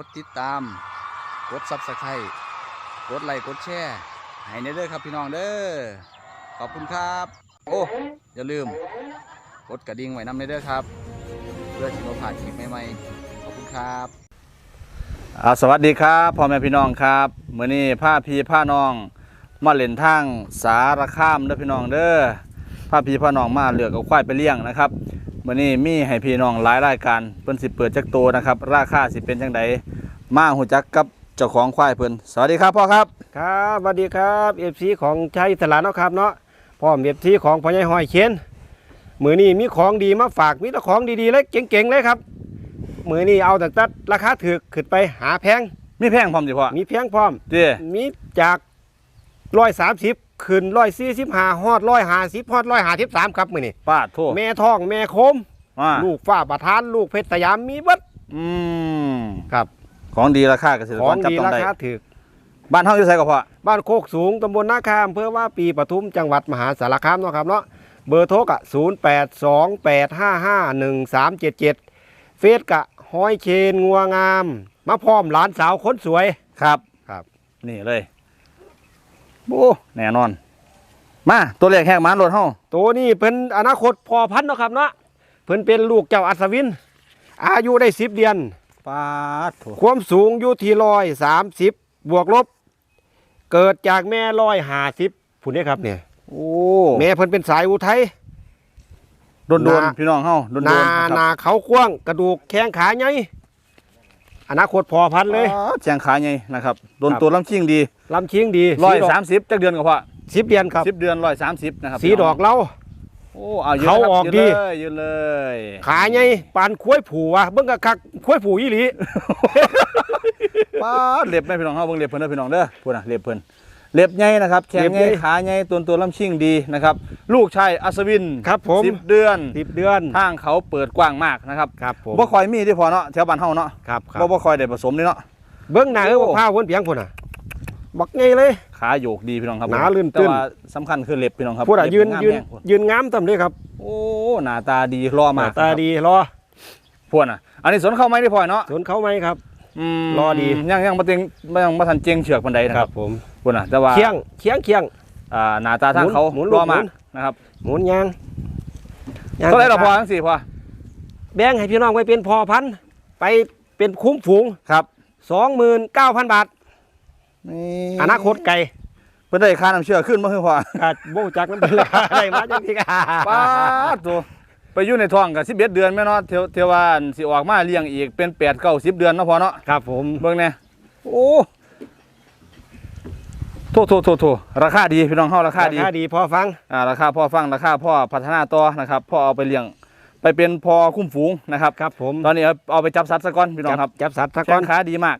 กดติดตาม กดซับสไครต์กดไลค์กดแชร์ให้ในเด้อครับพี่น้องเด้อขอบคุณครับ โอ้อย่าลืม กดกระดิ่งไว้นำในเด้อครับ เพื่อที่เราผ่านคลิปใหม่ๆขอบคุณครับสวัสดีครับพ่อแม่พี่น้องครับเมื้อนี้ผ้าพีผ้าน้องมาเล่นทางสารคามเด้อพี่น้องเด้อผ้าพีผ้าน้องมาเหลือกเอาควายไปเลี้ยงนะครับ มื่อนี้มีให้พี่น้องหลายรายการเพิ่นสิเปิดจักโตนะครับ ราคาสิเป็นจังไดมาหูจักกับเจ้าของควายเพิ่นสวัสดีครับพ่อครับครับสวัสดีครับเอฟซีของชัยสลาเนาะครับเนาะพร้อมเอฟซีของพ่อใหญ่หอยเชนมือนี้มีของดีมาฝากมีแต่ของดีๆเลยเก่งๆเลยครับมือนี้เอาแต่ตัดราคาถือขึ้นไปหาแพงมีแพงพร้อมสิพ่อมีเพียงพร้อมเด้มีจากร้อยสามสิบ ขึ้นร้อยสี่สิบห้าฮอดร้อยห้าสิบฮอดร้อยห้าสิบสามครับมือนี้ป้าดโทษแม่ทองแม่โคม อ่าลูกฝ้าประทานลูกเพชรสยามมีเบัดอืมครับ ของดีราคาเกษตรขกอรงจับดีต้องราได้คาถือบ้านเฮาอยู่ไสก็พ่อบ้านโคกสูงตำบลนาคามอำเภอว่าปีปทุมจังหวัดมหาสารคามเนาะครับเนาะเบอร์โทรกะ0 8 2 8 5 5 1 3 7 7เฟซกะห้อยเชนงัวงาม มาพร้อมหลานสาวคนสวย ครับ ครับ นี่เลย โอ้แน่นอน มาตัวเลขแหกหมานรถเฮาตัวนี้เป็นอนาคตพอพันธุ์เนาะครับเนาะเพิ่นเป็นลูกเจ้าอัศวิน อายุได้10เดือนป้าดโทษความสูงอยู่ที่ร้อยสามสิบบวกลบ เกิดจากแม่ร้อยห้าสิบผู้นี้ครับเนี่ยโอ้แม่เพิ่นเป็นสายอุทัย โดนนาๆพี่น้องเฮาโดนๆนาครับนาเขากว้างกระดูกแข้งขาใหญ่ อนาคตพอพันธุ์เลยอ๋อแจงขาใหญ่นะครับโดนครับตัวลำชิงดีลำชิงดีร้อยสามสิบจักเดือนก็พอสิบเดือนครับสิบเดือนร้อยสามสิบนะครับสีดอกเราโอ้เอาเยอะเขาครับออกยืนดีเลยยืนเลย ขาใหญ่ปานคุ้วยผูวะเบิ่งกะคักคุ้วยผูอีหลีป้าดเล็บแม่พี่น้องเฮาเบิ่งเล็บเพิ่นเด้อพี่น้องเด้อพูดนะเล็บเพิ่น เล็บใหญ่นะครับแขนใหญ่ขาใหญ่ตัวตัวลำชิงดีนะครับ ลูกชายอัศวินครับผม สิบเดือนสิบเดือนทางเขาเปิดกว้างมากนะครับครับผมบ่ค่อยมีที่พอเนาะแถวบ้านเฮาเนาะครับครับ่บบ่ค่อยได้ผสมนี่เนาะ เบิ่งหน้าเออโอ้ บักพร้าวเพิ่นเพียงพุ่นน่ะบักไงเลย ขาโยกดีพี่น้องครับหนาลื่นแต่ตื้นว่าสำคัญคือเล็บพี่น้องครับพูดอะเล็บยืนงามยืนแห้งพุ่ยืนงามตำเลยครับโอ้หน้าตาดีรอหมาน้ากตาดีรอพวกน่ะอันนี้สนเข้าไหมที่พอเนาะสวนเขาไหมครับม รอดียังยังบ่เต็งยังบ่ทันเจียงเชือกปานใดนะครับผมพวกน่ะแต่ว่าเคียงเคียงเคียงอ่าหน้าตาทางเขาหมุนหมุนรอมากหมุนนะครับ หมุนยางยงเท่าไหร่ละพอทั้งสี่พอแบ่งให้พี่น้องไว้เป็นพอพันธุ์ไปเป็นคุ้มฝูงครับ29,000บาทอนาคตไก่เพิ่นได้ค่าน้ำเชื่อขึ้นมาคือพออาจบ่รู้จักมันเป็นราคาได้มาจังซี่ก็ป้าดตัว ไปอยู่ในท้องก็11เดือนแม่เนาะเทวเทวาอันสิออกมาเลี้ยงอีกเป็น8 9 10เดือนเนาะพอเนาะครับผมเบิ่งแน่โอ้โทโทโทโทราคาดีพี่น้องเฮาราคาดีราคาดีพอฟังอ่าราคาพ่อฟังราคาพ่อพัฒนาต่อนะครับพ่อเอาไปเลี้ยงไปเป็นพอคุ้มฝูงนะครับครับผมตอนนี้เอาเอาไปจับสัตว์ซะก่อนพี่น้องครับจับสัตว์ตะแข้ก้อนงขาดีมาก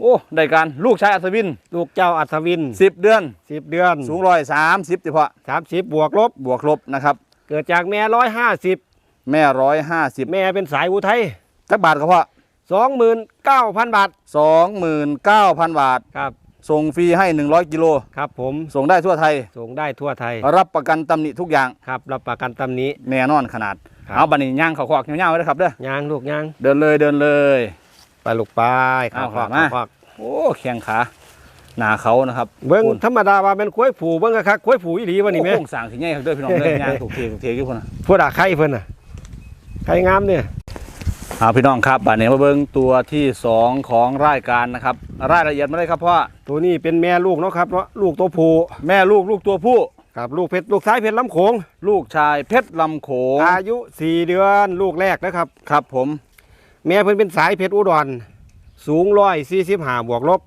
โอ้ได้การลูกชายอัศวิน ลูกเจ้าอัศวิน10เดือน10เดือน สูงร้อยสามสิบเฉพาะ30บวกลบบวกลบนะครับ เกิดจากแม่150แม่ร้อยห้าสิบแม่เป็นสายอุทัยจักบาทก็พอ29,000บาทสองหมื่นเก้าพันบาทครับ ส่งฟรีให้หนึ่งร้อยกิโลครับ ผมส่งได้ทั่วไทย ส่งได้ทั่วไทย รับประกันตำหนิทุกอย่างครับ รับประกันตำหนี้แน่นอนขนาดครับเอาบันนี้ย่างเขาขอกเงี้ยวๆไว้เลยครับเด้อยางลูกยางเดินเลยเดินเลย ไปลูกไปเอาขวากมาขวากโอ้แข้งขา หนาเขานะครับเบิ้งคุณธรรมดาว่าเป็นคุ้วยผูเบิ้งกะคักคุ้วยผูอีหลีวะนี่แม่โอ้โครงสร้างที่ใหญ่ครับเด้อพี่น้องเด้อย่างถูกเทถูกเทกี่คนนะพวกด่าไข่เพิ่นน่ะไข่งามเนี่ยเอาพี่น้องครับบัดนี้มาเบิ่งตัวที่สองของรายการนะครับรายละเอียดมาเลยครับพ่อตัวนี้เป็นแม่ลูกเนาะครับเนาะลูกตัวผู้แม่ลูกลูกตัวผู้ครับลูกเพชรลูกซ้ายเพชรลำโขงลูกชายเพชรลำโขงอายุสี่เดือนลูกแรกนะครับ ครับผม แม่เพิ่นเป็นสายเพชรอุดรสูงร้อยสี่สิบห้าบวกลบ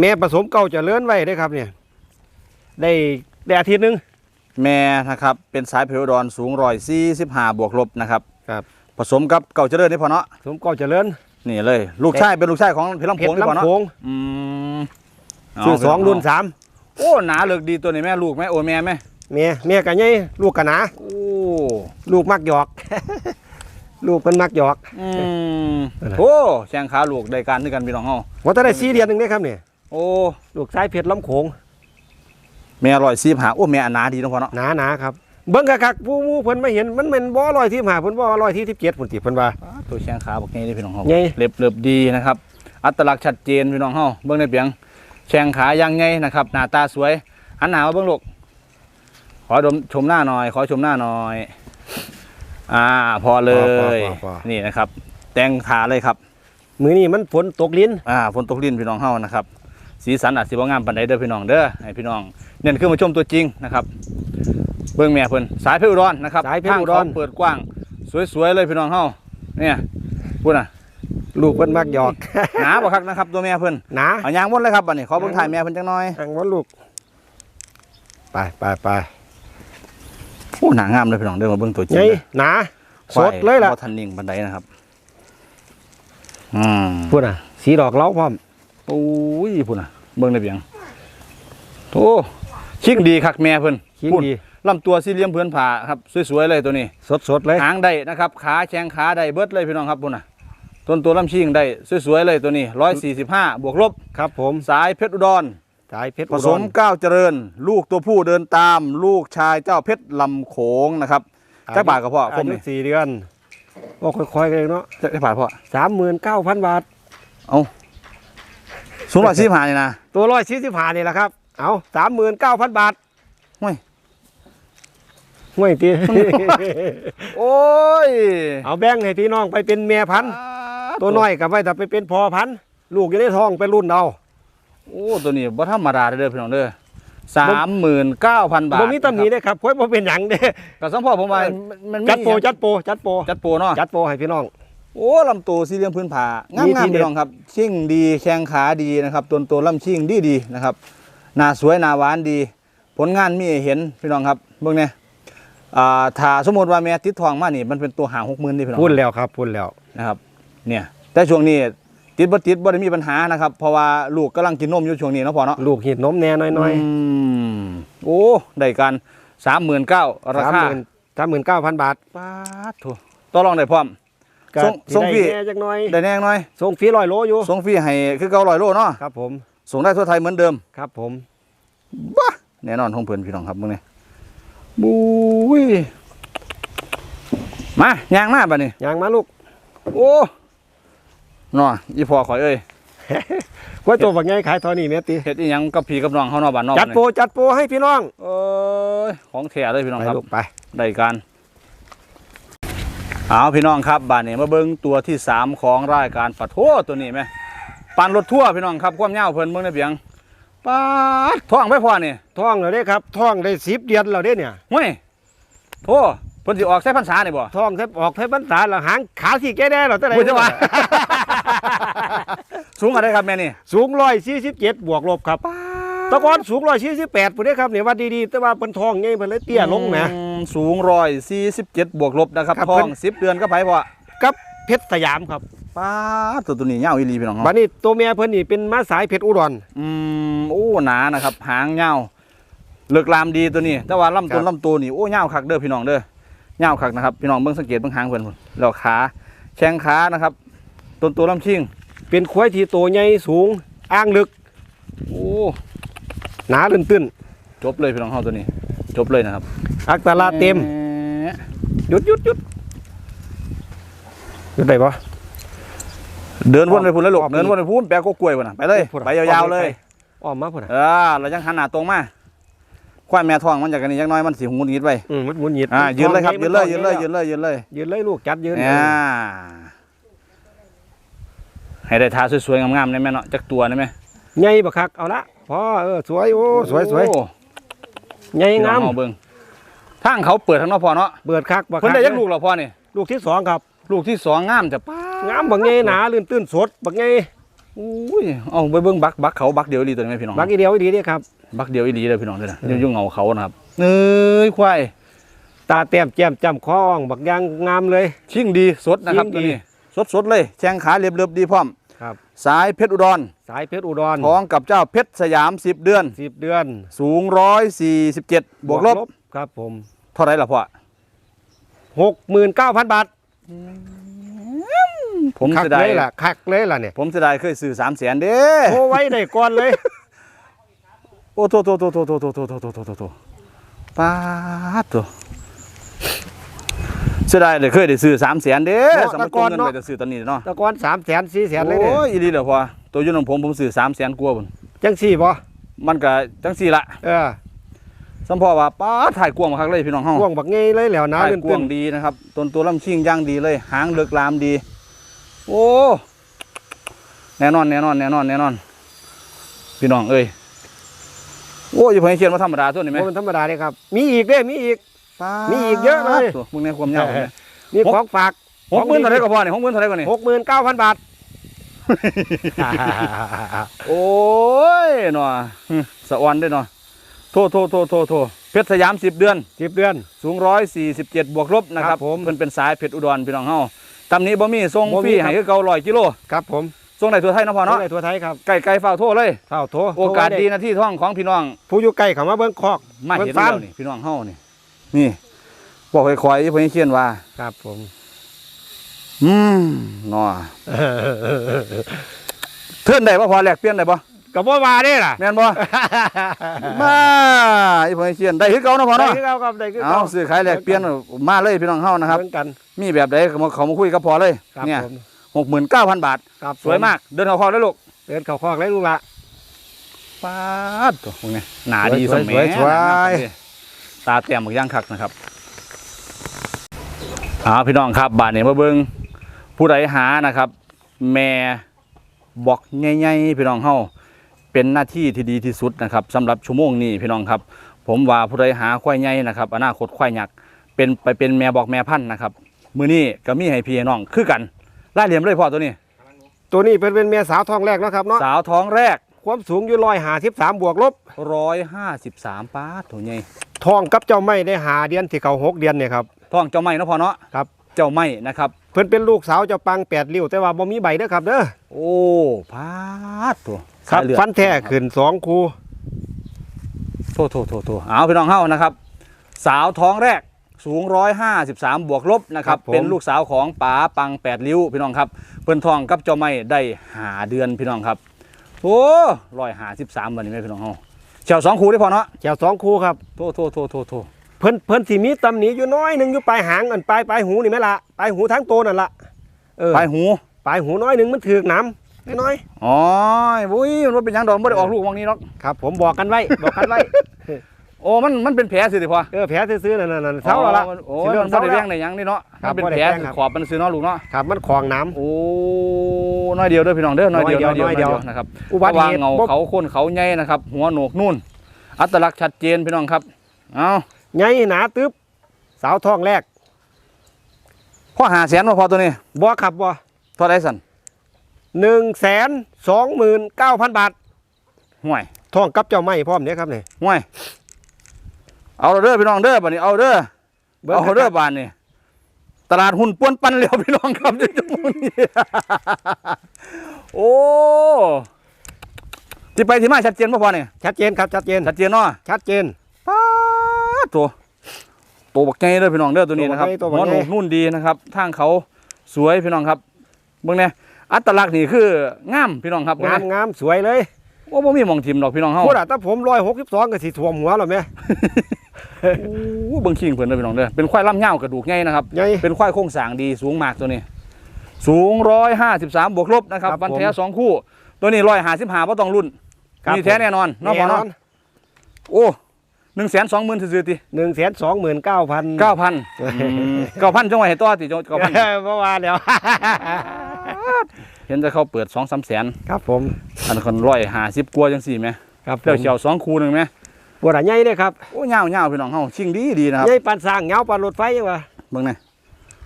แม่ผสมเก่าเจะเลื่อนไว้ได้อครับเนี่ย ได้ได้อาทิตย์หนึง แม่นะครับเป็นสายเพลดอนสูงร้อยสี่สิบห้าบวกลบนะครับครับ ผสมกับเก่าเจริญนี่พอเนาะสมเก็เจริญนี่เลย ลูกชายเป็นลูกชายของเพชรลำเพโพชงรนี่พอลำเนาะโขงอืมซื้อสองรุ่นสามโอ้หนาเลือกดีตัวนี้แม่ลูกแม่โอ้แม่แม่เมียเมียกันไงลูกกันหนาโอ้ลูกมักหยอก ลูกเป็นมักหยอก อืมอะไรโอ้แข้งขาลูกได้การด้วยกันพี่น้องเฮาว่าจะได้สี่เดือนหนึ่งได้ครับเนี่ย โอ้ลูกสายเพชรลำโขงแม่ร้อยสี่หาโอ้แม่อันหนาดีเน้องพ่อเนาะหนาหนาครับเบิ้งคักๆผู้ผู้เพิ่นไม่เห็นมันเป็นบ่อลอยที่หาเพิ่นบ่อลอยที่สิบเจ็ดผลติเพิ่นว่าตัวแข้งขาบอกนี้พี่น้องเฮาไงเล็บเล็บดีนะครับ อัตลักษณ์ชัดเจนพี่น้องเฮาเบิ่งในเปียงแข้งขายังไงนะครับ หน้าตาสวยอันหนาวเบิ่งลูกขอดมชมหน้าหน่อย ขอชมหน้าหน่อย อ่า พอเลย พอพอพอนี่นะครับ แต่งขาเลยครับ มือนี้มันฝนตกลิ้นอ่าฝนตกลิ้นพี่น้องเฮานะครับ สีสันอาจสิบ่งามปานใดเด้อพี่น้องเด้อให้พี่น้องเน้นขึ้นมาชมตัวจริงนะครับ เบิ่งแม่เพิ่นสายเพชรอุดรนะครับสายเพชรอุดร ทางเขาเปิดกว้าง สวยๆเลยพี่น้องเฮาเนี่ยพูดน่ะลูกเพิ่นมักหยอกหนาบ่คักนะครับตัวแม่เพิ่นหนาเอายางวนเลยครับบัดนี้ขอเบิ่งถ่ายแม่เพิ่นจังหน่อยอังว่าลูก ไปไปไปโอ้หนางามเลยพี่น้องเด้อมาเบิ่งตัวจริงไงเด้อ หนาสดเลยล่ะบ่ทันนิ่งปานใดนะครับ อืมพูดอะ สีดอกเล้าพร้อม โอ้ยพุ่นน่ะเบิ่งได้เพียงโอ้ชิงดีคักแม่เพิ่นขิงพุ่นดีลำตัวสี่เหลี่ยมพื้นผ่าครับสวยๆเลยตัวนี้ สดสดๆเลยหางได้นะครับ ขาแข้งขาได้เบิดเลยพี่น้องครับพุ่นน่ะต้นตัวลำชิงได้สวยๆเลยตัวนี้145บวกลบครับ ผมสายเพชรอุดรสายเพชรผอุดสรมก้าวเจริญ ลูกตัวผู้เดินตาม ลูกชายเจ้าเพชรลำโขงนะครับจักบาทกับพ่อคอามยุนี่สี่เดือนโอ้ค่อยๆกันเลยเนาะจักบาทพ่อสามหมื่นเก้าพันบาท สูงร้อยสี่ผ่านนี่นะตัวร้อยสี่สิบห้านี่แหละครับ เอาสามหมื่นเก้าพันบาทห่วยห่วยตีโอ้ยเอาแบ่งให้พี่น้องไปเป็นแม่พันธุ์ตัวน้อยกับไว้แต่ไปเป็นพอพันธุ์ลูกอยู่ในท้องไปรุ่นเอาโอ้ตัวนี้บ่ธรรมดาเด้อพี่น้องเด้อสามหมื่นเก้าพันบาทบ่มีตำหนิเลยครับค่อยบ่เป็นหยังเด้กับสัมพ่อผมว่ามันมีจัดโปรจัดโปรจัดโปรจัดโปรเนาะจัดโปรให้พี่น้อง โอ้ลำตัวสี่เหลี่ยมพื้นผางามมีงาทีมเด็ดพี่น้องครับ ชิ่งดีแข้งขาดีนะครับตัวตัวลำชิ่งดีดีๆนะครับหน้าสวยหน้าหวานดี ผลงานมีให้เห็นพี่น้องครับเบิ่งเนี่ยอ่าถ้าสมมติว่าแม่ติดทองมานี่มันเป็นตัวหางหกหมื่นนี่พี่น้องพูดแล้วครับพูดแล้วนะครับเนี่ยแต่ช่วงนี้ติดบ่ติดบ่ได้มีปัญหานะครับเพราะว่าลูกกำลังกินนมอยู่ช่วงนี้เนาะพ่อเนาะลูกหีดนมแน่น้อยมโอ้ได้กันสามหมื่นเก้าๆราสามคาหมื่นสามหมื่นเก้าพันบาทป้าดโถูต่อรองได้พร้อม ก็ส่งส่งสิพี่ได้แน่จักหน่อยได้แน่หน่อยส่งฟรีร้อยโลอยู่ส่งฟรีให้คือเก่าร้อยโลเนาะครับผมส่งได้ทั่วไทยเหมือนเดิมครับผมบ้าแน่นอนของเพื่อนพี่น้องครับมึงนี่บุ้ยมายางมาบัดนี้ยางมาลูกโอ้นออีพ่อข่อยเอ้ยว่าตัวบักไงขายเทอนี่แม่ตีเฮ็ดอีหยังกับพี่กับน้องเฮาเนาะบ้านนอกจัดโปรจัดโปรให้พี่น้องเอ้ยของแท้เลยพี่น้องไปครับ ลูกไป ได้การ เอาพี่น้องครับบ้านนี้มาเบิ่งตัวที่สามของรายการปัดโทตัวนี้ไหมปันรถทั่วร์พี่น้องครับความยาวเพิ่นเบิ่งได้เพียงปาดท้องไปพอนี่ท่องแล้วเด้ครับท่องได้สิบเดือนแล้วเด้เนี่ยห้วยโทเพิ่นสิออกใส่พรรษานี่บ่ท่องแทบออกแทบพรรษาแล้วหางขาที่แกได้หรอแต่ไหนพูดจะว่าสูงอะไรครับแม่นี่ สูงร้อยสี่สิบเจ็ดบวกลบครับแตะกอนสูงร้อยสี่สิบแปดปุ่นเด้ครับเนี่ยว่าดีๆ แต่ว่าเป็นทองไงมันเลยเตี้ยลงนะ อืมสูงร้อยสี่สิบเจ็ดบวกลบนะครับครับท้อเพิ่งน สิบเดือนก็ไปพ่อกับเพชรสยามครับป้าดตัวตัวนี้ยาวอีหลีพี่น้องบัเนาะดนี้ตัวเมียเพิ่นนี่เป็นม้าสายเพชรอุดร อืมโอ้หนานะครับหางยาวเลือกลามดีตัวนี้ แต่ว่าลำต้นครับลำตัวนี่โอ้ยาวคักเด้อพี่น้องเด้อยาวคักนะครับพี่น้องเบิ่งสังเกตเบิ่งหางเพิ่นพุ่นแล้วขาแข้งขานะครับต้นตัวลำชิงเป็นควายที่โตใหญ่สูงอ้างลึก โอ้ หนาตื้นจบเลยพี่น้องเฮาตัวนี้ จบเลยนะครับๆอักตลาเต็มแหหยุดหยุดหยุดหยุดได้ปะเดินวนไปพุ่นแล้วลูกออกไปเดินวนไปพุ่นแปลก็กล้วยพุ่นน่ะไปเลยพุ่นน่ะไปยาวๆเลยอ้อมมาพุ่นอะเออเรายังหันหน้าตรงมาควายแม่ท้องมันจากกันนี้ยังน้อยมันสิหูหงิดไปอืมมันหมุนหยิดอ่ายืนเลยครับทองยืนเลยมัยืนเลยยืนเลยยืนเลยยืนเลยลูกจัดยืนเนี่ยให้ได้ทาสวยๆงามๆได้ไหมเนาะจักตัวได้ไหมใหญ่บักคักเอาละ พอเออสวยโอ้สวยสวยโอ้ใหญ่พี่น้งาองมเฮาเบิ่งทางเขาเปิดทางนอกพอเนาะเบิดคักบักเพิ่นคักได้ยักลูกแล้วพ่อนี่ลูกที่สองครับ ลูกที่สองงามจะป้างามบักไงหนาลื่นตื้นสดบักไงอุ้ยเอาไปเบิ่งบักบักเขาบักเดียวดีตัวนี้ไหมพี่น้องบักอีเดียวอีดีเด้ครับบักเดียวอีหลีเลยพี่น้องเด้อนะอยู่อยู่เงาเขานะครับเอ้ยควายตาแต้มแจ่มจำคออ่องบักยางงามเลย ชิ่งดีสดนะครับชิ่งตัวดีนี้สดสดๆเลยแข้งขาเรียบเรียบๆดีพร้อม ครับสายเพชรอุดรสายเพชรอุดรท้องกับเจ้าเพชรสยาม 10 เดือนสิบเดือน สูง 147 บวกลบครับผมเท่าไหรล่ะพ่อหกหมื่นเก้าพันบาท ผมคักเสียดาเลยยล่ะคักเลยล่ะเนี่ยผมเสียดายเคยซื้อ3 0 0 0 0 0เด้โทรไว้ได้ก่อนเลย โอ้โตโตโตโตโตโตโตโตโตโตโตโตป้าดตัว เสียดายเลยเคยได้ซื้อ3 0 0 0 0 0เด้เนาะสมัยแต่ก่ก่ออนนเงินเนาะ ไปจะซื้อตอนนี้เนาะแตะกอนสามแสนสี่แสนเลยเนี่ยโอ้ยอีหลีเหรอพ่อตัวอยุ่นของผมผมซื้อ3 0 0 0 0กว่าพุ่นจังสี่บ่มันก็จังสี่ละเออสัมพอว่าป้าดถ่ายกวางมาคักเลยพี่น้องเฮาพ่วงบักเงยเลยแล้วนะถ่ายลื่นกตึวางงดีนะครับต้นตัวลำชิงย่างดีเลย หางเลือกลามดี โอ้แน่นอนแน่นอนแน่นอนแน่นอน พี่น้องเอ้ยโอ้ยอย่าเพิ่งให้เขียนมาธรรมดาตัวนี้ไหมมันธรรมดาเลยครับ มีอีกเด้มีอีก มีอีกเยอะเลยตัวมึงในความยาวมีของฝากหกหมื่นเท่าไหรก็พอเนี่ยหกหมื่นเท่าไหรก็นี่หกหมื่นเก้าพันบาทโอ้ยหนอหึสะออนด้วยหนอโทษโทษโทษโทษโทษเพชรสยามสิบเดือนสิบเดือน สูงร้อยสี่สิบเจ็ดบวกลบนะคครัรับบผมเพิ่นเป็นสายเพชรอุดรพี่น้องเฮาตำนี้บ่มีส่งบ่ฟมีรีครับให้คือเก่าร้อยกิโลครับผมส่งได้ทั่วไทยเนาะพ่อเนาะในตัวไทยครับไก่ไก่ฝ้ากโทษเลยเท่าโถโอกาสโทรไว้ดีนะที่ท้องของพี่น้อง ผู้อยู่ใกล้เขามาเบิ้งคอกมาเบิ่เห็นงฟาร์แล้มวนี่พี่น้องเฮานี่ นี่บอกค่อยๆเพิ่นเขียนว่า ครับผมอืมเนาะเทื่อนได้บ่พอแลกเปลี่ยนได้บ่กับว่ามาได้ล่ะแม่นบ่ มาอีเพิ่นเขียนได้คือเก่าเนาะพ่อได้เนาะคือเก่าครับได้คือเอาเก่าซื้อขายแลกเปลี่ยนมาเลยพี่น้องเฮานะครับเหมือนกัน มีแบบใดก็มาเขามาคุยกับพอเลยครับเนี่ยผมหกหมื่นเก้าพันบาทครับสวยมาก เดินเขาคอได้ลูก เดินเข้าคอกเลยลูกละป้าดตัวพวกนี้หนาดีสสวยมัสวยสวย ตาเตรียมหมกย่างคักนะครับอ่าพี่น้องครับบาทนี้มาเบิ้งผู้ใดหานะครับ แม่บอกใหญ่ๆพี่น้องเฮาเป็นหน้าที่ที่ดีที่สุดนะครับสำหรับชั่วโมงนี้พี่น้องครับ ผมว่าผู้ใดหาควายใหญ่นะครับอนาคตควายยักษ์เป็นไปเป็นแม่บอกแม่พันธุ์นะครับมือนี้ก็มีให้พี่ให้น้องคือกันไล่เหลี่ยมเลยพ่อตัวนี้ ตัวนี้เป็นเป็นเมียสาวทองแรกเนาะครับเนาะสาวท้องแรกความสูงอยู่ร้อยหาสิบสามบวกลบร้อยห้าสิบสามป้าดตัวใหญ่ ทองกับเจ้าไม่ได้หาเดือนที่เขาหกเดือนเนี่ยครับท้องเจ้าไม้เนาะพ่อเนาะครับ เจ้าไม้นะครับ เพิ่นเป็นลูกสาวเจ้าปังแปดริ้วแต่ว่าบ่มีใบเด้อครับเด้อโอ้พาดตัวครับสายเลือดฟันแท้ขึ้นสองคูโทษโทษโทษโทษเอาพี่น้องเฮานะครับ สาวท้องแรกสูงร้อยห้าสิบสามบวกลบนะครับเป็นลูกสาวของป๋าปังแปดริ้วพี่น้องครับ เพิ่นทองกับเจ้าไม้ได้หาเดือนพี่น้องครับ โอ้ร้อยหาสิบสามวันนี้ไหมพี่น้องเฮา เฉียวสองคู่ได้พอเนาะแถวสองคูครับ โทษโทษโทษโทษโทษเพิ่นเพิ่นสิมีตำหนิอยู่น้อยหนึงอยู่ปลายหางอันปลายปลายหูนี่แม่ละปลายหูทั้งโตวนั่นละเออปลายหูปลายหูน้อยหนึงมันถือกน้ำน้อยอ๋อวุ้ยมันบ่เป็นหยังดอกไม่ได้ออกลูกวังนี้หรอก ๆครับ ผมบอกกันไว้บอกกันไว้ โอ้มันมันเป็นแผลสิดิพอเออแผลซื้อๆนั่นนั่นนั่นเท่าแล้วละโอ้สิยเริ่มัมนบ่เท่าได้แล้แว้วงได้หยังนี่เนาะครับมันเป็นบ่ได้แผลแว้งครับขอบมันซื้อเนาะลูกเนาะครับมันคลองน้ำโอ้น้อยเดียวเด้อพี่น้องเด้อน้อยเดียวน้น้ออยยเดีเดียยววน้อยเดียวนะครับอุบัติเพราะเหว่าตุเงาบ่เขาโคนเขาใหญ่นะครับ หัวโหนกนู่น อัตลักษณ์ชัดเจนพี่น้องครับเอาใหญ่หนาตึ๊บสาวทองแรกพ่อหาแสนมาพอตัวนี้บ่ครับบ่เท่าไรสันหนึ่งแสนสองหมื่นเก้าพันบาทห่วยทองกับเจ้าไม้พร้อมเนี่ยครับนี่ห่วย เอาเด้อพี่น้องเด้อบัดนี้เอาเด้อเอาเด้อบานนี่ตลาดหุ้นป้วนปันเหลียวพี่น้องครับเดี๋ยวจะมูนี่โอ้ที่ไปที่มาชัดเจนป่ะพอเนี่ยชัดเจนครับชัดเจนชัดเจนเนาะชัดเจนป๊าดตัวตัวบักไงเด้อพี่น้องเด้อตัวนี้นะครับตัวบัหักวใหญ่โหนกนุ่นดีนะครับทางเขาสวยพี่น้องครับเบิ่งเนี่ยอัตลักษณ์นี่คืองามพี่น้องครับเบิ่งงามเนี่ยงามสวยเลย ว่าบ่มีหมองทิมดอกพี่น้องเฮาพูดอะถ้าผมร้อยหกสิบสองก็สิท่วมหัวหรอแม่โอ้เบิ่งขิงเพิ่นเด้อพี่น้องเด้อเป็นควายลำยาวกระดูกใหญ่นะครับใหญ่เป็นควายโครงสร้างดีสูงมากตัวนี้ สูง153บวกลบนะครับครับฟันแท้ผมสองคู่ ตัวนี้155บ่ต้องรุ่นครับมีแท้แน่นอนเนาะพ่อเนาะโอ้120,000ซื่อๆติหนึ่งแสนสองหมื่นเก้าพัน9,000อืม9,000จังไว้ให้ต่อติ9,000เมื่อวานเดี๋ยว เห็นแต่เขาเปิด2 3แสนครับผม อันคนร้อยหาสิบกว่าจังสี่ไหมครับผเดี๋ยวมเฉียวสองคูหนึ่งไหมปวดอะใหญ่เลยครับโอ้ยาวยาวพี่น้องเฮาชิงดีดีนะครับใหญ่ปานสร้างเหงาปานรถไฟยังวะเบิ่งหน่อย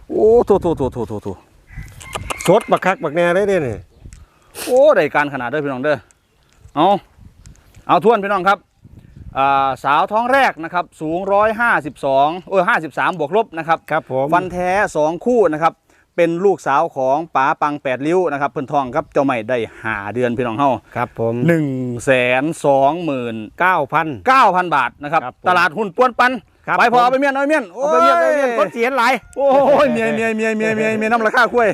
โอ้โถโถโถโถโถโถสดบักคักบักแน่เลยเด้นี่โอ้ได้การขนาดเด้อพี่น้องเด้อเอาเอาทวนพี่น้องครับอ่าสาวท้องแรกนะครับสูง 152เออ53 บวกลบนะครับครับผมฟันแท้ 2 คู่นะครับ เป็นลูกสาวของป๋าปัง8ริ้วนะครับเพิ่นทองครับเจ้าใหม่ได้หาเดือนพี่น้องเฮาครับผมหนึ่งแสนสองหมื่นเก้าพันเก้าพันบาทนะครับครับผม ตลาดหุ้นป้วนปันครับไปพอผม เอาไปเมียนเอาไปเมียนเอาไปเมียนเอาไปเมียนคนเสียหลาย โอ้ยเมียเมียเมียเมียเมียเมียน้ำราคาคุ้ย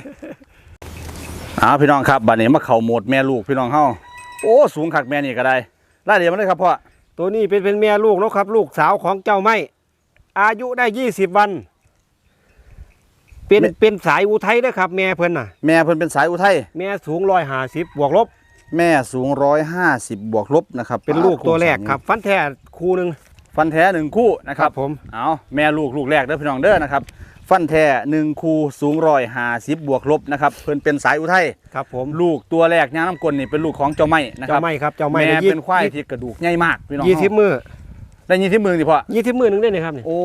อ้าวพี่น้องครับบัดนี้มาเข่าโหมดแม่ลูกพี่น้องเฮาโอ้สูงขักแม่นี่ก็ได้รายละเอียดมาเลยครับพ่อตัวนี้เป็นเป็นแม่ลูกแล้วครับ ลูกสาวของเจ้าไม้อายุได้ยี่สิบวัน เป็นเป็นสายอุทัยนะครับ แม่เพิ่นน่ะ แม่เพิ่นเป็นสายอุทัยแม่สูงร้อยห้าสิบบวกลบ แม่สูงร้อยห้าสิบบวกลบนะครับเป็นลูกตัวแรกครับ ฟันแท้คู่หนึ่งฟันแท้หนึ่งคู่นะครับผมเอาแม่ลูกลูกแรกเด้อพี่น้องเด้อนะครับฟันแท้หนึ่งคู่สูงร้อยห้าสิบบวกลบนะครับเพิ่นเป็นสายอุทัยครับผมลูกตัวแรกย่างน้ำกลนี่เป็นลูกของเจ้าไม้นะคเจ้ารับไม้ครับเจ้าไม้แม่ได้ยี่เป็นควายที่กระดูกใหญ่มากพี่น้องยี่สิบมือ ได้ยินที่มือดิพ่อยี่สิบมือหนึ่งได้เลยครับนี่โอ้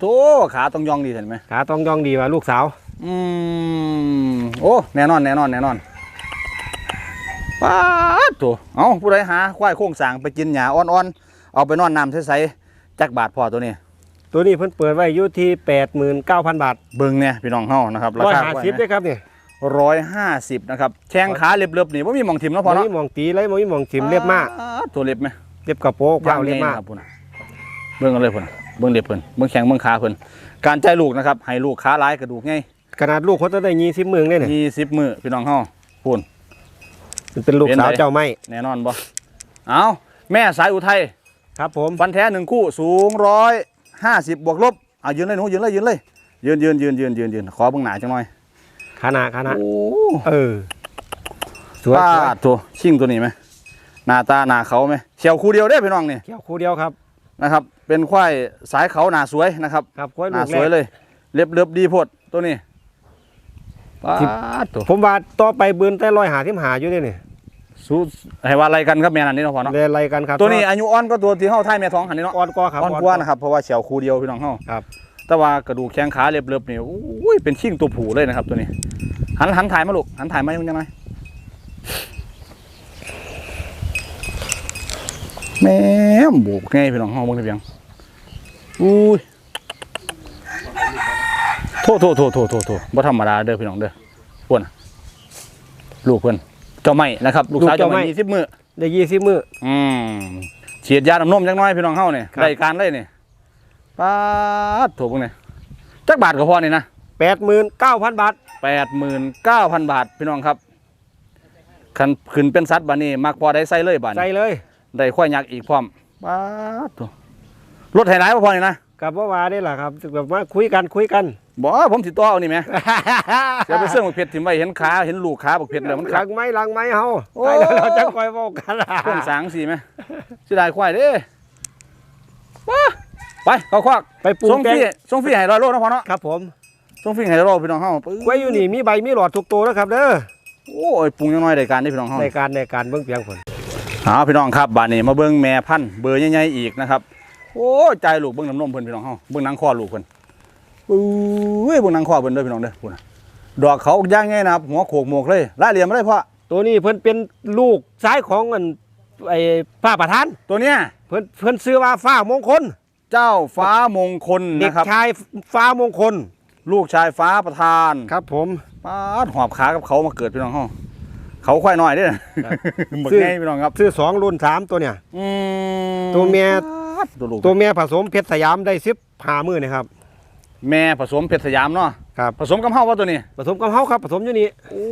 โถขาต้องยองดีเห็นไหมขาต้องยองดีว่าลูกสาว อืมโอ้แน่นอนแน่นอนแน่นอนป้าดโถเอาผู้ใดหาควายโค้งสร้างไปกินหญ้าอ่อนๆเอาไปนอนน้ำใสๆจักบาทพอตัวนี้ ตัวนี้เพิ่นเปิดไว้อยู่ที่แปดหมื่นเก้าพันบาทเบิ่งเนี่ยพี่น้องเฮานะครับราร้อยคาห้าควายสิบได้ครับนี่ร้อยห้าสิบนะครับแข้งขาเล็บๆนี่ว่ามีหมองทิมแล้วพอมันเนาะมีหมองตีเลยมันมีหมองชิมเรียบมากป๊ดตัวเล็บไหมเรียบกระโปรงเปล่าเรียบมาก ครับพุ่นน่ะ เบิ่งกันเลยพุ่นน่ะเบิ่งเล็บเพิ่นเบิ่งแข้งเบิ่งขาเพิ่นการใจลูกนะครับให้ลูกขาหลายกระดูกใหญ่ขนาดลูกเขาจะได้ยี่สิบมือเนี่ยยี่สิบมือพี่น้องเฮาพุ่นมันเป็นลูกเป็นสาวไงเจ้าไม้แน่นอนบ่เอาแม่สายอุทัยครับผมฟันแท้หนึ่งคู่สูงร้อยห้าสิบบวกลบเอายืนเลยหนูยืนเลยยืนเลยยืนยืนยืนยืนยืนยืนขอเบิ่งหน้าจังหน่อยขนาดขนาดโอ้เออสวยป้าสวยดตัวชิงตัวนี้ไหมหน้าตาหน้าเขาไหมเขียวคู่เดียวได้อพี่น้องนี่เกี่ยวคู่เดียวครับนะครับ เป็นควายสายเขาหน้าสวยนะครับครับควายหลูน้ากสแรวยกเลย เล็บเล็บดีโพดตัวนี้ป้าดตัวผมว่าต่อไปเบือนแต่ร้อยหาที่หาอยู่เนี่ยนี่สู้ให้ว่าอะไรกันครับแม่นันนี่เนาะพ่อเนาะเรียนอะไรกันครับ ตัวนี้อายุอ่อนก็ตัวที่เฮาไทยแม่ท้องหันนี่เนาะอ่อนกว่าครับอ่อนกว่านะครับเพราะว่าเฉียวคู่เดียวพี่น้องเฮาครับ แต่ว่ากระดูกแข้งขาเล็บเล็บนี่อุ้ยเป็นชิงตัวผูเลยนะครับ ตัวนี้ หันหันถ่ายมาลูกหันถ่ายมายังไงแม่มบุกไงพี่น้องเฮาเบิ่งได้เพียง อุ้ยโทษโทษโทษโทษโทษโทษบ่ธรรมดาเด้อพี่น้องเด้อพวกน่ะลูกเพิ่นเจ้าไม้นะครับ ลูกสาวเจ้าไม้ยี่สิบมือได้ยี่สิบมืออืมฉีดยาดำนมจังน้อยพี่น้องเฮาเนี่ยครับได้การเลยนี่ป้าดถูกพวกนี้จักบาทก็พอนี่นะแปดหมื่นเก้าพันบาทแปดหมื่นเก้าพันบาทพี่น้องครับคันขึ้นเป็นสัตว์บานี้มักพอได้ใส่เลยบาใส่นี้เลย ได้ควายยักษ์อีกพร้อมป้าดถู รถไถไลายบ่พอนี่นะกับว่าว่าได้แหละครับแบบว่าคุยกันคุยกันบ่ผมสิต่อเอานี่แหมเดี๋ยวไปเสื่องบักเพชรถิ่มไว้เห็นขาเห็นลูกขาบักเพชรแล้วมันหขัลักงไม้หลังไม้เฮาโอ้ไปแล้วเราจะคอยบอกกันโค้งสางสิไหมสิได้ควายเด้ว้าไปเข้าควักไปปลูกส่งแกฟรีงส่งฟรีให้ร้อยโลนะพอเนาะครับผมส่งฟรีให้ร้อยโลพี่น้องเฮาปึ๊ไว้อยู่นี่มีใบมีหลอดทุกตัวนะครับเด้อโอ้ยปรุงยังน้อยได้การนี่พี่น้องเฮา ในการในการเบื้องเพียงผล เอาพี่น้องครับบานนี้มาเบิ่งแม่พันธุ์เบอร์ใหญ่ๆอีกนะครับ โอ้ยใจลูกเบิ่งน้ำนมเพิ่นพี่น้องเฮาเบิ่งหนังคอลูกเพิ่นอุ้ยเบิ่งหนังคอเพิ่นเด้อพี่น้องเด้อพุ่นน่ะดอกเขาย่างไงนะครับหัวโขกหมวกเลยรายละเอียดมาเลยพ่อตัวนี้เพิ่นเป็นลูกซ้ายของอันไอ้ป้าประธาน ตัวเนี้ยเพิ่นเพิ่นซื้อว่าฟ้ามงคล เจ้าฟ้ามงคลเด็กนะครับ ชายฟ้ามงคลลูกชายฟ้าประธานครับผม ป้าดหอบขากับเขามาเกิดพี่น้องเฮาเขาควายน้อยเด้อครับบักซื้อไงพี่น้องครับ ซื้อสองรุ่นสามตัวเนี่ย อืมตัวเมียป๊า ดตัวลูกตัวเมียผสมเพชรสยามได้สิบหามือนะครับ แม่ผสมเพชรสยามเนาะครับผสมกับเฮาว่าตัวนี้ผสมกับเฮาครับผสมอยู่นี่โอ้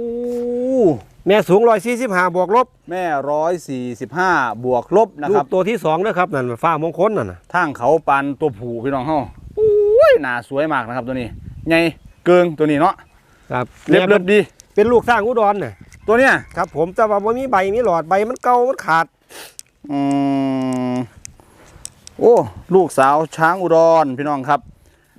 แม่สูงร้อยสี่สิบห้าบวกลบ แม่ร้อยสี่สิบห้าบวกลบนะลูครักบตัวที่สองนะครับนั่นฟ้ามงคลนั่นน่ะทางเขาปันตัวผูพี่น้องเฮาอุ้ยหน้าสวยมากนะครับตัวนี้ใหญ่เกิงตัวนี้เนาะครับเรียบแม่เรียบดี เป็นลูกสร้างอุดรน่ะตัวเนี้ยครับ ผมแต่ว่าบ่มีใบมีหลอดใบมันเก่ามันขาดอืม โอ้ลูกสาวช้างอุดรพี่น้องครับ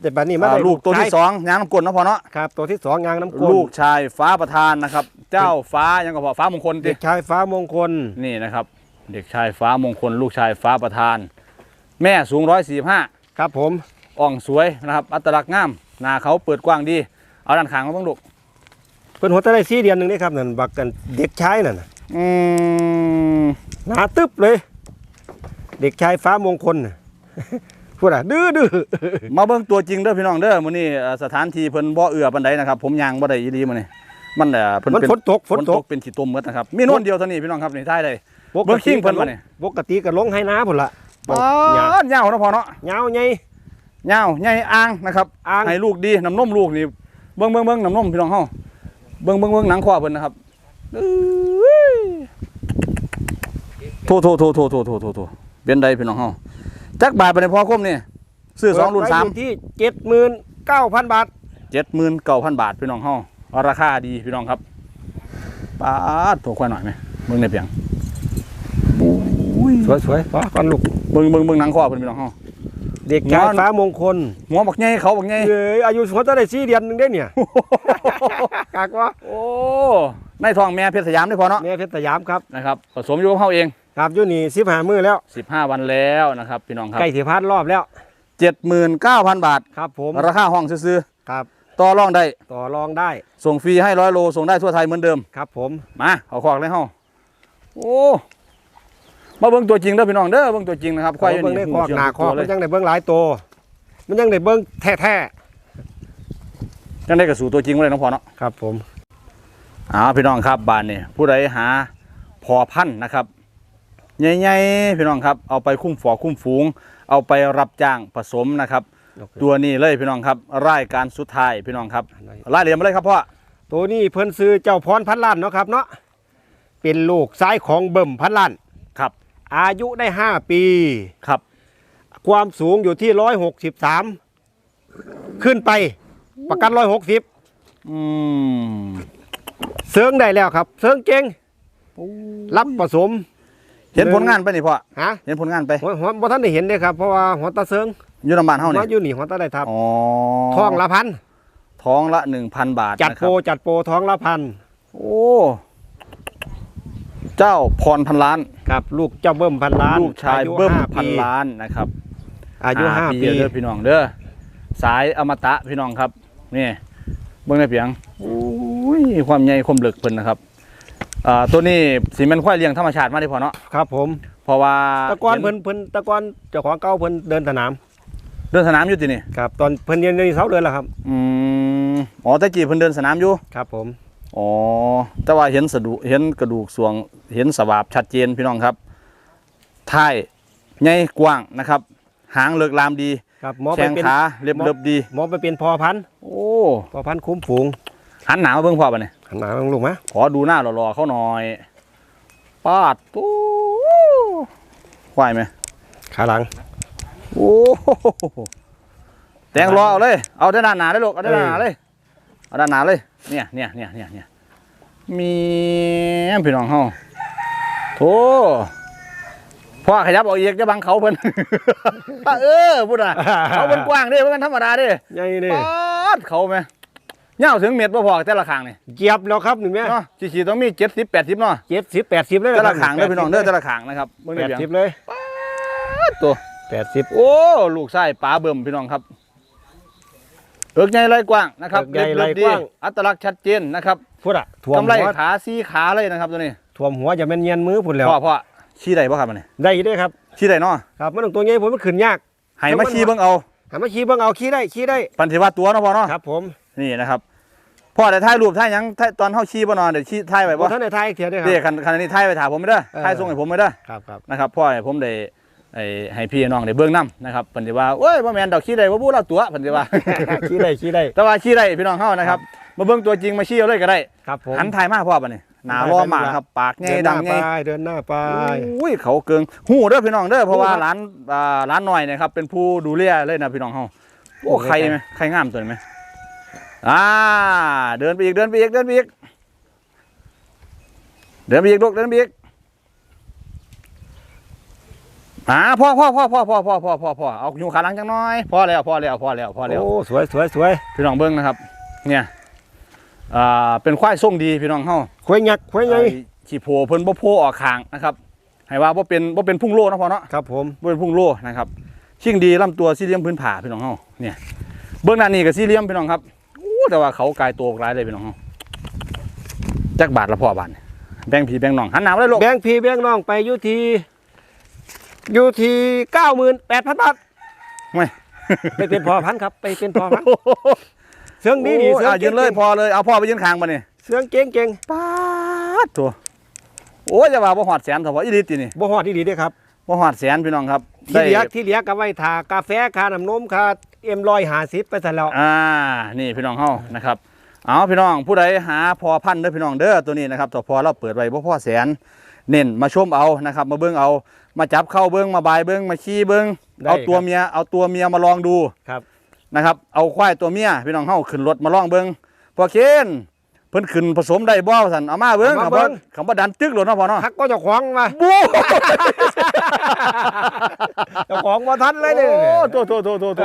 แต่บัดนี้มาอ่าได้ลูกตัวที่ชายสองยางน้ำกลนเนาะพอเนาะครับ ตัวที่สองยางน้ำกลลูกชายฟ้าประธานนะครับ เจ้าฟ้ายังก็พอฟ้ามงคลติ เด็กชายฟ้ามงคลนี่นะครับ เด็กชายฟ้ามงคล ลูกชายฟ้าประธาน แม่สูงร้อยสี่ห้าครับผมอ่องสวยนะครับ อัตลักษณ์งามหน้าเขาเปิดกว้างดี เอาด้านข้างมาบ้างลูกเพิ่นหัวตะได้สี่เดือนหนึงนี่ครับนั่นบักกันเด็กชายนั่นน่ะอืมหนาตึ๊บเลย เด็กชายฟ้ามงคลพูดอะดื้อดื้อมาเบิ้งตัวจริงเด้อพี่น้องเด้อมื้อนี้สถานที่เพิ่นบ่เอือปานใดนะครับ ผมยางบ่ได้อีดีมื้อนี้มันเอ่อเพิ่นเป็นฝนตกฝนตกเป็นขี้ตมหมดนะครับมีโน่นเดียวเท่านี้พี่น้องครับนี่ท้ายได้เบิ้งคิงเพิ่นมานี่ปกติก็ลงให้น้าพุ่นละอ๋อยาวนะพ่อเนาะยาวใหญ่ยาวใหญ่อ่างนะครับอ่างให้ลูกดีน้ำนมลูกนี่เบิ้งเบิ้งเบิ้งน้ำนมพี่น้องเฮาเบิ้งเบิ้งเบิ้งหนังคอเพิ่นนะครับโทโทโทโทโทโทโท เป็นใดพี่น้องเฮาจักบาทไปในพอคมนี่ซื้อสองรุ่นสามเปิดไว้อยู่ที่เจ็ดหมื่นเก้าพันบาทเจ็ดหมื่นเก้าพันบาทพี่น้องเฮาเอาราคาดีพี่น้องครับปาดตัวควายหน่อยไหมเบิ่งในเปียงอุ้ยสวยสวยพอก่อนลูกเบิ่งเบิ่งเบิ่งหนังคอเพิ่นพี่น้องเฮาเด็กชายงอนฟ้ามงคลหัวบักใหญ่เขาบักใหญ่เอ้ยอายุเขาจะได้สี่เดือนหนึงได้เนี่ยกากว่าโอ้ในท้องแม่เพชรสยามได้พอเนาะแม่เพชรสยามครับนะครับผสมอยู่กับเฮาเอง ครับอยู่นี่สิบห้ามือแล้ว 15 วันแล้วนะครับ พี่น้องครับใกล้สิพันรอบแล้ว79,000บาท ครับผมราคาห้องซื้อครับ ๆต่อรองได้ ต่อรองได้ส่งฟรีให้ร้อยโล ส่งได้ทั่วไทยเหมือนเดิม ครับผม มาเอาคอกเลยเฮาโอ้มาเบิ่งตัวจริงเด้อพี่น้องเด้อเบิ่งตัวจริงนะครับควายอยู่เบิ้งนี่ได้คอกหูเสียงหนาคอกตัวเลมัยนยังได้เบิ้งหลายตัว มันยังได้เบิ้งแท้จังได้กับสู่ตัวจริงบ่เลยน้องพอเนาะ ๆครับผมอ้าวพี่น้องครับบ้านนี่ผู้ใดหาพอพันธุ์นะครับ ใหญ่ๆพี่น้องครับเอาไปคุ้มฝอคุ้มฝูง เอาไปรับจ้างผสมนะครับ ตัวนี้เลยพี่น้องครับรายการสุดท้ายพี่น้องครับรายเหรียญมาเลยครับพ่อตัวนี้เพิ่นซื้อเจ้าพรพันล้านเนาะครับเนาะเป็นลูกซ้ายของเบิ่มพันล้านครับ อายุได้ห้าปีครับ ความสูงอยู่ที่ร้อยหกสิบสามขึ้นไปประกันร้อยหกสิบอืมเซิงได้แล้วครับเซิงเก่งรับผสม เห็นผลงานไปนี่พ่อฮะเห็นผลงานไปหัวหัวบ่ท่านได้เห็นเลยครับเพราะว่าหัวตาเซิงอยู่น้ำบ้านเฮาหันี่วอยู่นี่หัวตาได้ทับอ๋อทองละพันท้องละ1,000บาทจัดนะคโปรัรบจัดโปรทองละพันโอ้เจ้าพรพันล้านครับ ลูกเจ้าเบิ่มพันล้านลูกชายอเบิ้มห้พันปีล้านนะครับ อายุห้าปีเด้อพี่น้องเด้อสายอมตะพี่น้องครับนี่เบิ่งได้เพียงอุ้ยความใหญ่ความลึกเพิ่นนะครับ อ่าตัวนี้สิแม่นควายเลี้ยงธรรมชาติมาได้พอเนาะครับ ผมเพราะว่าแตะกอนห็เพิ่นเพิ่นแตะกอนเจ้าของเก่าเพิ่นเดินสนามเดินสนามอยู่ตินี่ครับตอนเพิ่นเรียนในเสาเดินแล้วครับอืมอ๋อแต่กี้เพิ่นเดินสนามอยู่ครับ ผมอ๋อแต่ว่าเห็นสะดุเห็นกระดูกสวง เห็นสวาบชัดเจนพี่น้องครับท้ายใหญ่กว้างนะครับ หางเลิกลามดีครับหมอไปแข้งเป็นขาเรียบหมอเรียบดี หมอไปเป็นพอพันธุ์โอ้ พอพันธุ์คุ้มฝูง หันหนามาเบิ่งพ่อป่ะเนี่ยหันหน้าลงลูกมะขอดูหน้าหล่อๆเขาหน่อยปาดตู้ควายไหมขาหลังโอ้โหแตงรอเอาเลย เอาด้านหนาเลยลูกเอาด้านหนาเลยเอาด้านหนาเลยเนี่ยเนี่ยเนี่ยเนี่ยเนี่ยมีพี่น้องเฮาโธ่พ่อขยับออกอีกจะบังเขาเพิ่นเออพูดอะเขาเป็นกว้างเด้มันธรรมดาเด้ใหญ่นี่ปาดเขาไหม เงาวถึงเม็ดบ่พอแต่ละข้างนี่เหยียบแล้วครับนี่แม่เนาะขี่ๆต้องมีเจ็ดสิบแปดสิบเนาะเจ็ดสิบแปดสิบเลยแต่ละคขางรับเด้อพี่น้องเด้อแต่ละขางนะครับเบิ่งแปได้ดเพียงสิบเลยตัวแปดสิบโอ้ลูกไส้ปลาเบิ่มพี่น้องครับเอิกใหญ่ไรกว้างนะครับใหญ่ไรเรียบๆดีกว้างอัตลักษณ์ชัดเจนนะครับพูดอะถ่วมกำไรหัวขาสีขาเลยนะครับตัวนี้ถ่วมหัวจะเป็นเงียนมือพุ่นแล้วพ่อพ่อชี้ได้ป่ะครับมันนี่ได้อยู่เด้วยครับชี้ได้เนาะครับมันต้องตัวใหญ่ผมมันขึ้นยากให้มาชี้เบิ่งเอาหามาขี่เบิ่งเอาขี่ได้ขี่ได้พันธิว่าตัวเนาะพ่อเนาะครับผม นี่นะครับพ่อได้ถ่ายรูปถ่ายหยังถ่ายตอนเฮาชี้บ่เนอนเดี๋ยวชี้ถ่ายไว้บ่บ่ท่านในไทยเทียด้วยคเด้รับคันคันนี้ถ่ายไว้ถ่ายผมไม่ได้อเออ ถ่ายส่งให้ผมไม่ได้อ ครับครับ นะครับพ่อให้ผมได้ไอ้ให้พี่น้องได้เบิ่งนํนะครับเพิ่นสิว่าโอ้ยบ่แม่นดอกขี้ได้บ่บู้เราตัวเพิ่นสิว่าขี่ได้ขี่ได้แต่ว่าขี้ได้พี่น้องเฮานะครับมาเบิ่งตัวจริงมาชี้เอาเลยก็ได้ครับผม หันถ่ายมาพ่อบัดนี้หน้ารอมากครับปากใหญ่เดินหดัน้างใหไปญ่เดินหน้าไป อุ้ยเขาเกิงหูเด้อพี่น้องเด้อเพราะว่าหูครับร้านอ่าร้านหน่อยเนะครับเป็นผู้ดูแลเลยนะพี่น้องเฮาโอ้โอ้ใครไหมใครงามตัวนี้ไหม อ่า เดินไปอีก เดินไปอีก เดินไปอีก เดินไปอีกลูก เดินไปอีกอ่าพ่อพ่อพ่อพ่อพ่อพ่อพ่อพ่อพ่อเอาอยู่ขาหลังจังน้อยพอแล้วพอแล้วพอแล้วพอแล้วโอ้สวยสวยสวยพี่น้องเบิ้งนะครับ เนี่ยอ่าเป็นควายทรงดีพี่น้องเฮาควยยักษ์ควยใหญ่ไอ้ขี้โพเพิ่นบ่โพออกคางนะครับให้ว่าบ่เป็นบ่เป็นพุ่งโลนะพอเนาะครับผมบ่เป็นพุ่งโลนะครับชิงดีลำตัวสี่เหลี่ยมพื้นผ่าพี่น้องเฮาเนี่ยเบื้องหน้านี่ก็สี่เหลี่ยมพี่น้องครับอู้ แต่ว่าเขากายตัวหลายเลยพี่น้องเฮาจักบาทละพ่อบาทเนี่ยแบ่งพี่แบ่งน้องหันหน้ามาเลยลูกแบงค์พี่แบงค์น้องไปอยู่ที่อยู่ที่เก้าหมื่นแปดพันบาทไม่ไปเป็นพอพันธุ์ครับ ไปเป็นพอพันธุ์เสืองดีดีโอ้เสืองอะยืนเลยพอเลยเอาพ่อไปยืนข้างมานี่เสืองเก่งเก่งป๊าดตัวโอ้ยจะว่าบ่หอดแสนเถอะวะอีดีตินี่บ่ฮอดดีดีเด้อครับบ่หอดแสนพี่น้องครับที่เหลือได้ที่เหลือก็ไว้ทากาแฟคาน้ำนมคา เอ็มลอยหาสิบไปซะแล้วอ่า นี่พี่น้องเฮานะครับ เอาพี่น้องผู้ใดหาพอพันธุ์เด้อพี่น้องเด้อตัวนี้นะครับตัวพอเราเปิดไว้บ่พอแสน เน้นมาชมเอานะครับ มาเบิ่งเอามาจับเข้าเบิ่งมาบายเบิ่งมาขี้เบิ่งได้เอาตัวครับเมียเอาตัวเมียมาลองดูครับนะครับ เอาควายตัวเมียพี่น้องเฮาขึ้นรถมาลองเบิ่งพอเคนเพิ่นขึ้นผสมได้บ่สั่นเอามาเบิ่งเอามาคำเบิ่ว่างคำว่าดันตึกรถเนาะพ่อเนาะทักก็เจะของมาบู เจ้าของบ่ทันเลยเด้อโอ้โตโตโตโตโต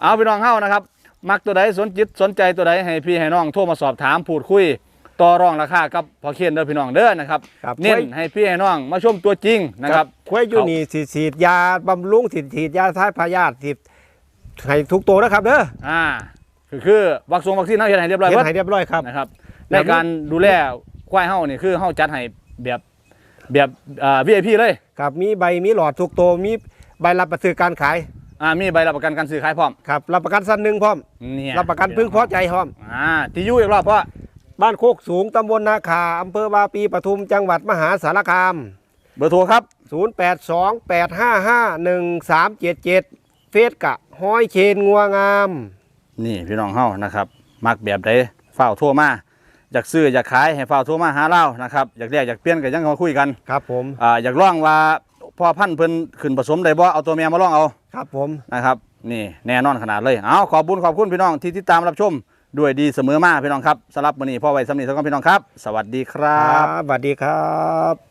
เอาพี่น้องเฮานะครับ มักตัวใดสนจิตสนใจตัวใดให้พี่ให้น้องโทรมาสอบถามพูดคุยต่อรองราคากับพอเคนเด้อพี่น้องเด้อนะครับครับเน้นให้พี่ให้น้องมาชมตัวจริงนะครับควายอยู่นี่สิฉีดยาบำรุงสิฉีดยาทายพยาธิสิให้ทุกตัวนะครับเด้ออ่าคือคือวัคซีนวัคซีนเฮาเฮ็ดให้เรียบร้อยเฮ็เบิดดให้เรียบร้อยครับนะครับแล้ในวมีการดูแลควายเฮานี่คือเฮาจัดให้แบบ แบบอ่า VIP เลยครับมีใบมีหลอดทุกตัวมีใบรับประกันการขายอ่ามีใบรับประกันการซื้อขายพร้อมครับรับประกันสั้นหนึ่งพร้อมเนี่ยรับประกันพึ่งพอใจพร้อมอ่าที่อยู่อีกรอบเพราะบ้านโคกสูงตำบลนาคาอำเภอวาปีปทุมจังหวัดมหาสารคาม เบอร์โทรครับ 0828551377 เฟซกะห้อยเชนงัวงาม นี่พี่น้องเฮานะครับ มักแบบใดเฝ้าวโทรมา อยากซื้ออยากขายให้เฝ้าวโทรมาหาเรานะครับอยากแลกอยากเปลี่ยนก็ยังมาคุยกันครับผมอ่าอยากลองว่าพ่อพันธุ์เพิ่นขึ้นผสมได้บ่เอาตัวเมียมาลองเอาครับผมนะครับนี่แน่นอนขนาดเลยเอาขอบคุญขอบคุณพี่น้องที่ติดตามรับชมด้วยดีเสมอมาพี่น้องครับสำหรับวันนี้พ่อไว้สำนีสักคนพี่น้องครับ สวัสดีคครัรับบ สวัสดีครับ